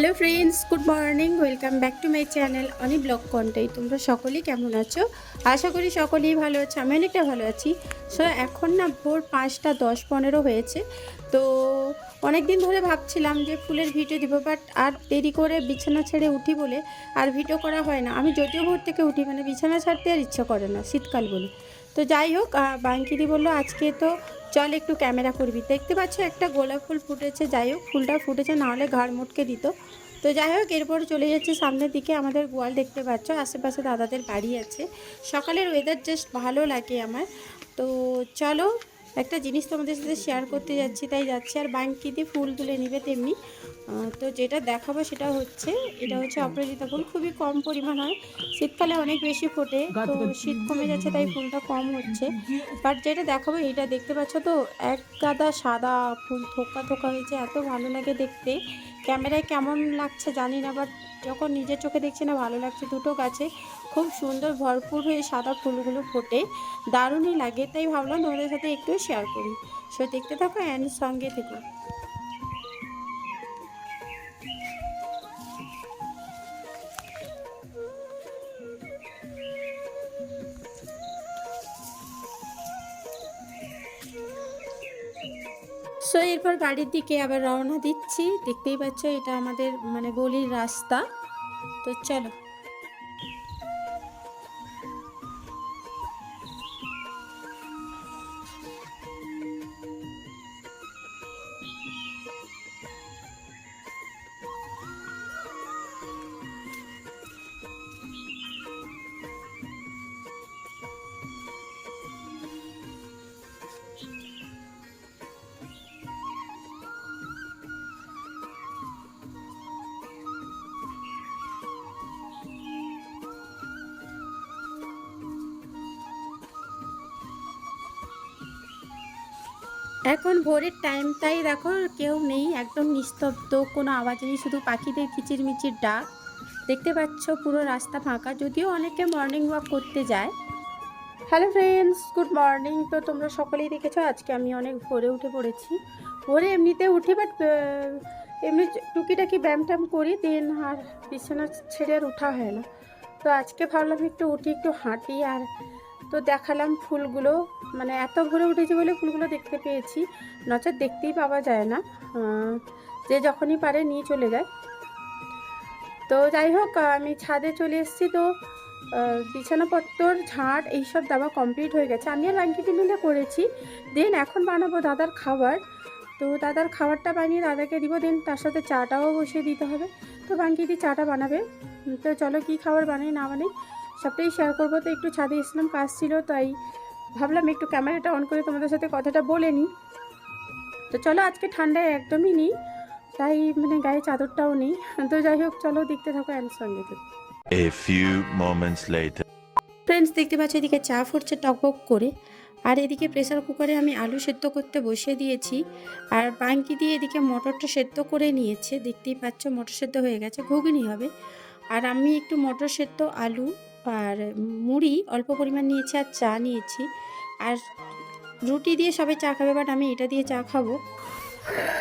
Hello friends, good morning, welcome back to my channel Oni blog Contai. তোমরা সকলেই কেমন আছো? আশা করি সকলেই ভালো আছো, আমি অনেকটা ভালো আছি। সো এখন না ভোর পাঁচটা দশ পনেরো হয়েছে। তো অনেক দিন ধরে ভাবছিলাম যে ফুলের ভিডিও দিব বাট আর দেরি করে বিছানা ছেড়ে উঠি বলে আর ভিডিও করা হয় না। আমি যদিও ভোর থেকে উঠি মানে বিছানা ছাড়তে আর ইচ্ছা করে না, শীতকাল বলে। তো যাই হোক বাঙ্কিদি বলল, আজকে তো চল একটু ক্যামেরা করবি। দেখতে পাচ্ছ একটা গোলাপ ফুল ফুটেছে, যাই হোক, ফুলটা ফুটেছে না হলে ঘাড় মুটকে দিত। তো যাই হোক, এরপর চলে যাচ্ছে সামনের দিকে। আমাদের গোয়াল দেখতে পাচ্ছ, আশেপাশে দাদাদের বাড়ি আছে। সকালের ওয়েদার জাস্ট ভালো লাগে আমার। তো চলো একটা জিনিস তোমাদের সাথে শেয়ার করতে যাচ্ছি, তাই যাচ্ছি আর বাঙ্কিতে ফুল তুলে নিবে তেমনি। তো যেটা দেখাবো সেটা হচ্ছে, এটা হচ্ছে অপরাজিতা ফুল, খুবই কম পরিমাণ হয়। শীতকালে অনেক বেশি ফোটে, তো শীত কমে যাচ্ছে তাই ফুলটা কম হচ্ছে। বাট যেটা দেখাবো এটা দেখতে পাচ্ছ তো, এক গাদা সাদা ফুল থোকা থোকা হয়েছে, এত ভালো লাগে দেখতে। ক্যামেরায় কেমন লাগছে জানি না বাট যখন নিজের চোখে দেখছি না, ভালো লাগছে। দুটো গাছে খুব সুন্দর, ভরপুর হয়ে সাদা ফুলগুলো ফোটে। দারুণই লাগে, তাই ভাবলাম তোমাদের সাথে একটু শেয়ার করি। সো দেখতে থাকো অ্যান্ড সঙ্গে থেকো। সো এরপর বাড়ির দিকে আবার রওনা দিচ্ছি। দেখতেই পাচ্ছ, এটা আমাদের মানে গলির রাস্তা। তো চলো। এখন ভোরের টাইম তাই দেখো কেউ নেই, একদম নিস্তব্ধ, কোনো আওয়াজ নেই, শুধু পাখিদের কিচিরমিচির ডাক। দেখতে পাচ্ছ পুরো রাস্তা ফাঁকা, যদিও অনেকে মর্নিং ওয়াক করতে যায়। হ্যালো ফ্রেন্ডস গুড মর্নিং তো তোমরা সকলেই দেখেছ, আজকে আমি অনেক ভোরে উঠে পড়েছি। ভোরে এমনিতে উঠি বাট এমনি টুকিটাকি ব্যায়াম ট্যাম করি দেন আর বিছানা ছেড়ে আর ওঠা হয় না। তো আজকে ভাবলাম একটু উঠি, একটু হাঁটি, আর তো দেখালাম ফুলগুলো। মানে এত ভরে উঠেছে বলে ফুলগুলো দেখতে পেয়েছি। নচেত দেখতেই পাওয়া যায় না। যে যখনই পারে নিয়ে চলে যায়। তো যাই হোক, আমি ছাদে চলে এসেছি তো বিছানাপত্তর ঝাঁট এইসব দেওয়া কমপ্লিট হয়ে গেছে। আমি আর বাঙ্কিটি মিলে করেছি। দেন এখন বানাবো দাদার খাবার। তো দাদার খাবারটা বানিয়ে দাদাকে দিব, দেন তার সাথে চাটাও বসিয়ে দিতে হবে। তো বাঙ্কিটি চাটা বানাবে। তো চলো কী খাবার বানাই না বানাই। সবটাই শেয়ার করব। তো একটু ছাদে এসলাম কাজ ছিল তাই ভাবলাম একটু ক্যামেরাটা অন করে তোমাদের সাথে কথাটা বলে নিই। তো চলো আজকে ঠান্ডায় একদমই নেই তাই মানে গায়ে চাদরটাও নেই। তো যাই হোক চলো দেখতে থাকো অ্যান্ড সঙ্গে। A few moments later. Friends দেখতে পাচ্ছ এদিকে চা ফুটছে টকবক করে আর এদিকে প্রেসার কুকারে আমি আলু সেদ্ধ করতে বসিয়ে দিয়েছি আর বাঙ্কি দিয়ে এদিকে মটরটা সেদ্ধ করে নিয়েছে। দেখতেই পাচ্ছ মটর সেদ্ধ হয়ে গেছে ঘুগনি হবে। আর আমি একটু মটর সেদ্ধ আলু আর মুড়ি অল্প পরিমাণ নিয়েছি আর চা নিয়েছি। আর রুটি দিয়ে সবাই চা খাবে বাট আমি এটা দিয়ে চা খাব।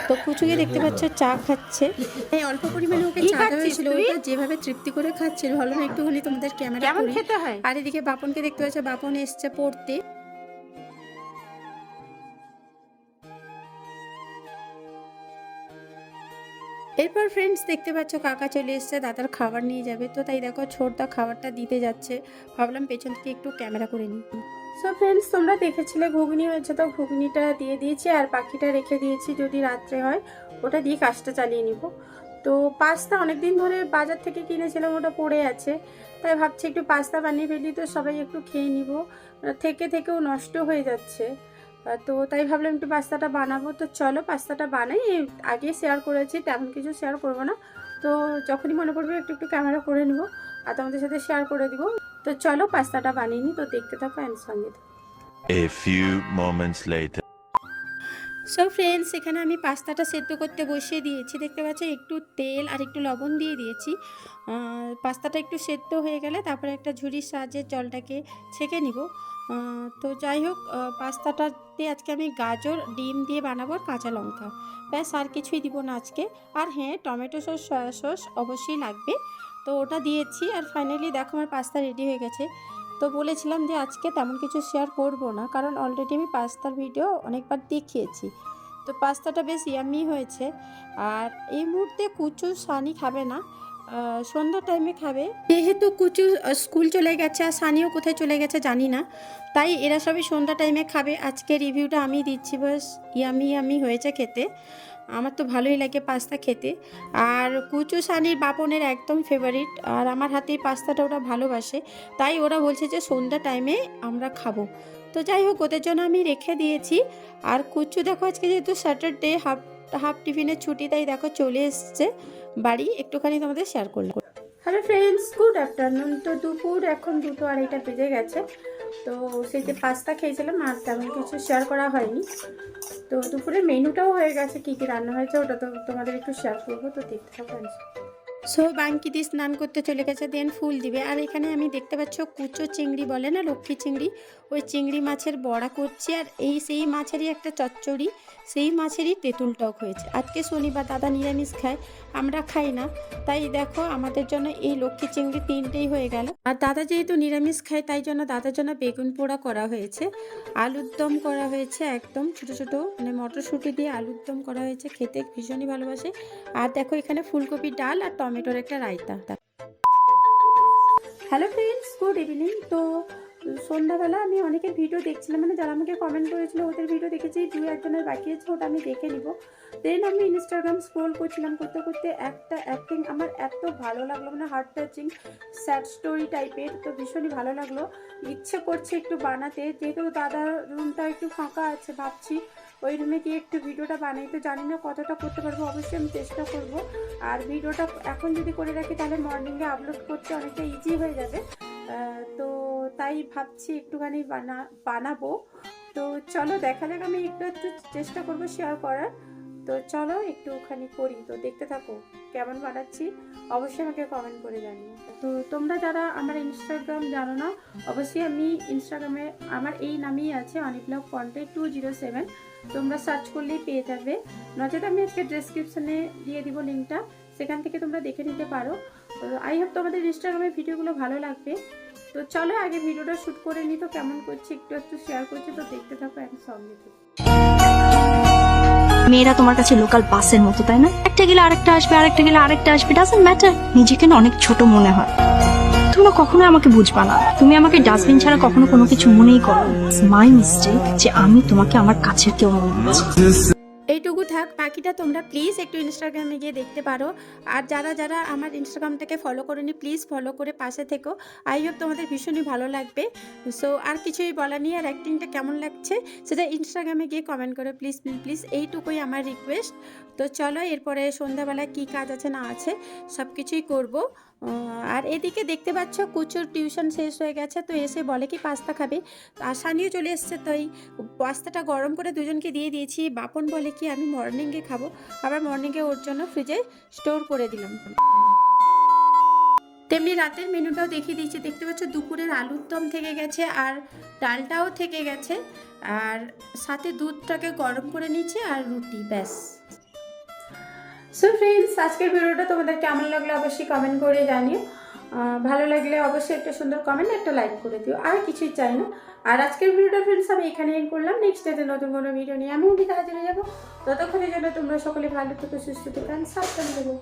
তো কুচুকে দেখতে পাচ্ছ চা খাচ্ছে। এই অল্প পরিমাণে ওকে চা হয়েছিল ওটা যেভাবে তৃপ্তি করে খাচ্ছিল ভালো না একটুখানি তোমাদের ক্যামেরা খেতে হয়? আর এদিকে বাপনকে দেখতে পাচ্ছ বাপন এসছে পড়তে। এরপর ফ্রেন্ডস দেখতে পাচ্ছ কাকা চলে এসছে, দাদার খাবার নিয়ে যাবে। তো তাই দেখো ছোটদা খাবারটা দিতে যাচ্ছে। ভাবলাম পেছন থেকে একটু ক্যামেরা করে নিই। সো ফ্রেন্ডস তোমরা দেখেছিলে ঘুগনি হয়েছে তো ঘুগনিটা দিয়ে দিয়েছি আর পাখিটা রেখে দিয়েছি যদি রাত্রে হয়, ওটা দিয়ে কাজটা চালিয়ে নিব। তো পাস্তা অনেকদিন ধরে বাজার থেকে কিনেছিলাম, ওটা পড়ে আছে। তাই ভাবছি একটু পাস্তা বানিয়ে ফেলি, তো সবাই একটু খেয়ে নিব। থেকে থেকেও নষ্ট হয়ে যাচ্ছে। তো তাই ভাবলাম একটু পাস্তাটা বানাবো। তো চলো পাস্তাটা বানাই। আগে শেয়ার করেছি, তেমন কিছু শেয়ার করব না। তো যখনই মনে পড়বে একটু একটু ক্যামেরা করে নিব আর তোমাদের সাথে শেয়ার করে দিব। তো চলো পাস্তাটা বানিয়ে নিই। তো দেখতে থাকো অ্যান্ড সঙ্গে। A few moments later. So friends এখানে আমি পাস্তাটা সেদ্ধ করতে বসিয়ে দিয়েছি। দেখতে পাচ্ছ, একটু তেল আর একটু লবণ দিয়ে দিয়েছি। পাস্তাটা একটু সেদ্ধ হয়ে গেলে তারপরে একটা ঝুড়ির সাহায্যে জলটাকে ছেঁকে নিব। তো যাই হোক পাস্তাটাতে আজকে আমি গাজর, ডিম দিয়ে বানাবো কাঁচা লঙ্কা। ব্যাস, আর কিছুই দিব না আজকে। আর হ্যাঁ টমেটো সস সয়া সস অবশ্যই লাগবে। তো ওটা দিয়েছি আর ফাইনালি দেখো আমার পাস্তা রেডি হয়ে গেছে। তো বলেছিলাম যে আজকে তেমন কিছু শেয়ার করব না, কারণ অলরেডি আমি পাস্তার ভিডিও অনেকবার দেখিয়েছি। তো পাস্তাটা বেশ ইয়ামি হয়েছে। আর এই মুহূর্তে কুচু সানি খাবে না সন্ধ্যা টাইমে খাবে। যেহেতু কুচু স্কুল চলে গেছে আর সানিও কোথায় চলে গেছে জানি না, তাই এরা সবই সন্ধ্যা টাইমে খাবে। আজকে রিভিউটা আমি দিচ্ছি বাস ইয়ামি ইয়ামি হয়েছে খেতে। আমার তো ভালোই লাগে পাস্তা খেতে। আর কুচু সানির বাপনের একদম ফেভারিট আর আমার হাতে পাস্তাটা ওরা ভালোবাসে। তাই ওরা বলছে যে সন্ধ্যা টাইমে আমরা খাব। তো যাই হোক, ওদের জন্য আমি রেখে দিয়েছি। আর কুচু দেখো আজকে যেহেতু স্যাটারডে হাফ হাফ টিফিনের ছুটি, তাই দেখো চলে এসছে বাড়ি। একটুখানি তোমাদের শেয়ার করলাম। হ্যালো ফ্রেন্ডস গুড আফটারনুন তো দুপুর, এখন দুটো আড়াইটা বেজে গেছে। তো সেই যে পাস্তা খেয়েছিলাম, আর তেমন কিছু শেয়ার করা হয়নি। তো দুপুরের মেনুটাও হয়ে গেছে, কী কী রান্না হয়েছে ওটা তো তোমাদের একটু শেয়ার করব, তো দেখতে থাকো সো দিয়ে স্নান করতে চলে গেছে দেন ফুল দিবে। আর এখানে আমি দেখতে পাচ্ছ কুচো চিংড়ি বলে না, লক্ষ্মী চিংড়ি? ওই চিংড়ি মাছের বড়া করছি, আর এই সেই মাছেরই একটা চচ্চড়ি। সেই মাছেরই তেঁতুল টক হয়েছে। আজকে শনিবার দাদা নিরামিষ খায়, আমরা খাই না। তাই দেখো, আমাদের জন্য এই লক্ষ্মী চিংড়ি তিনটেই হয়ে গেল। আর দাদা যেহেতু নিরামিষ খায়, তাই জন্য দাদার জন্য বেগুন পোড়া করা হয়েছে। আলুর দম করা হয়েছে একদম ছোট ছোট মানে মটরশুঁটি দিয়ে আলুর দম করা হয়েছে, খেতে ভীষণই ভালোবাসে। আর দেখো, এখানে ফুলকপি ডাল আর টমেটোর একটা raita. Hello friends, good evening. তো সন্ধ্যাবেলা আমি অনেকের ভিডিও দেখছিলাম মানে যারা আমাকে কমেন্ট করেছিল ওদের ভিডিও দেখেছি দু একজনের বাকি আছে, ওটা আমি দেখে নিব। দেন আমি ইনস্টাগ্রাম স্ক্রোল করছিলাম করতে করতে একটা অ্যাক্টিং আমার এত ভালো লাগল মানে হার্ট টাচিং স্যাড স্টোরি টাইপের তো ভীষণই ভালো লাগল। ইচ্ছে করছে একটু বানাতে, যেহেতু দাদার রুমটা একটু ফাঁকা আছে ভাবছি, ওই রুমে গিয়ে একটু ভিডিওটা বানাই। তো জানি না কতটা করতে পারব, অবশ্যই আমি চেষ্টা করব। আর ভিডিওটা এখন যদি করে রাখি, তাহলে মর্নিংয়ে আপলোড করতে অনেকটা ইজি হয়ে যাবে। তো তাই ভাবছি একটুখানি বানা, বানাবো। তো চলো দেখা যাক, আমি একটু একটু চেষ্টা করব শেয়ার করার। তো চলো একটুখানি করি। তো দেখতে থাকো, কেমন বানাচ্ছি? অবশ্যই আমাকে কমেন্ট করে জানিও। তো তোমরা যারা আমার ইনস্টাগ্রাম জানো না, অবশ্যই আমি ইনস্টাগ্রামে আমার এই নামেই আছে Oni blog content two zero seven তোমরা সার্চ করলেই পেয়ে যাবে নচেত আমি আজকে ডেসক্রিপশনে দিয়ে দিব লিঙ্কটা সেখান থেকে তোমরা দেখে নিতে পারো। আই হোপ তোমাদের ইনস্টাগ্রামের ভিডিওগুলো ভালো লাগবে। তো চলো আগে ভিডিওটা শ্যুট করে নিই তো কেমন করছি একটু একটু শেয়ার করছি, তো দেখতে থাকো একদম সঙ্গে মেয়েরা তোমার কাছে লোকাল বাসের মতো, তাই না? একটা গেলে আরেকটা আসবে, আরেকটা গেলে আরেকটা আসবে ডাজন্ট ম্যাটার নিজেকে না অনেক ছোট মনে হয়। তোমরা কখনো আমাকে বুঝবা না। তুমি আমাকে ডাস্টবিন ছাড়া কখনো কোনো কিছু মনেই করো মাই মিস্টেক যে আমি তোমাকে আমার কাছের কেউ মনে বাকিটা তোমরা প্লিজ একটু ইনস্টাগ্রামে গিয়ে দেখতে পারো। আর যারা যারা আমার ইনস্টাগ্রামটাকে ফলো করেনি প্লিজ ফলো করে পাশে থেকো। আই হোপ তোমাদের ভীষণই ভালো লাগবে। সো আর কিছুই বলা নেই। আর অ্যাক্টিংটা কেমন লাগছে, সেটা ইনস্টাগ্রামে গিয়ে কমেন্ট করো। প্লিজ প্লিজ প্লিজ এইটুকুই আমার রিকোয়েস্ট তো চলো, এরপরে সন্ধ্যাবেলায় কী কাজ আছে না আছে সব কিছুই করব আর এদিকে দেখতে পাচ্ছ কুচুর টিউশন শেষ হয়ে গেছে। তো এসে বলে কি পাস্তা খাবে? আর সানিও চলে এসছে তো এই পাস্তাটা গরম করে দুজনকে দিয়ে দিয়েছি। বাপন বলে কি, আমি মর্নিংয়ে খাব। আবার মর্নিংয়ে ওর জন্য ফ্রিজে স্টোর করে দিলাম। তেমনি রাতের মেনুটাও দেখিয়ে দিয়েছি। দেখতে পাচ্ছ দুপুরের আলুর দম থেকে গেছে আর ডালটাও থেকে গেছে। আর সাথে দুধটাকে গরম করে নিচ্ছে আর রুটি, ব্যাস। সো ফ্রেন্ডস আজকের ভিডিওটা তোমাদের কেমন লাগল অবশ্যই কমেন্ট করে জানিও। ভালো লাগলে অবশ্যই একটা সুন্দর কমেন্ট একটা লাইক করে দিও। আর কিছুই চাই না। আর আজকের ভিডিওটা ফ্রেন্ডস আমি এখানে end করলাম নেক্সট ডেতে নতুন কোনো ভিডিও নিয়ে আমি দিকে হাজির হয়ে যাব। ততক্ষণের জন্য তোমরা সকলে ভালো থেকে, সুস্থ থেকো সাবধান দেবো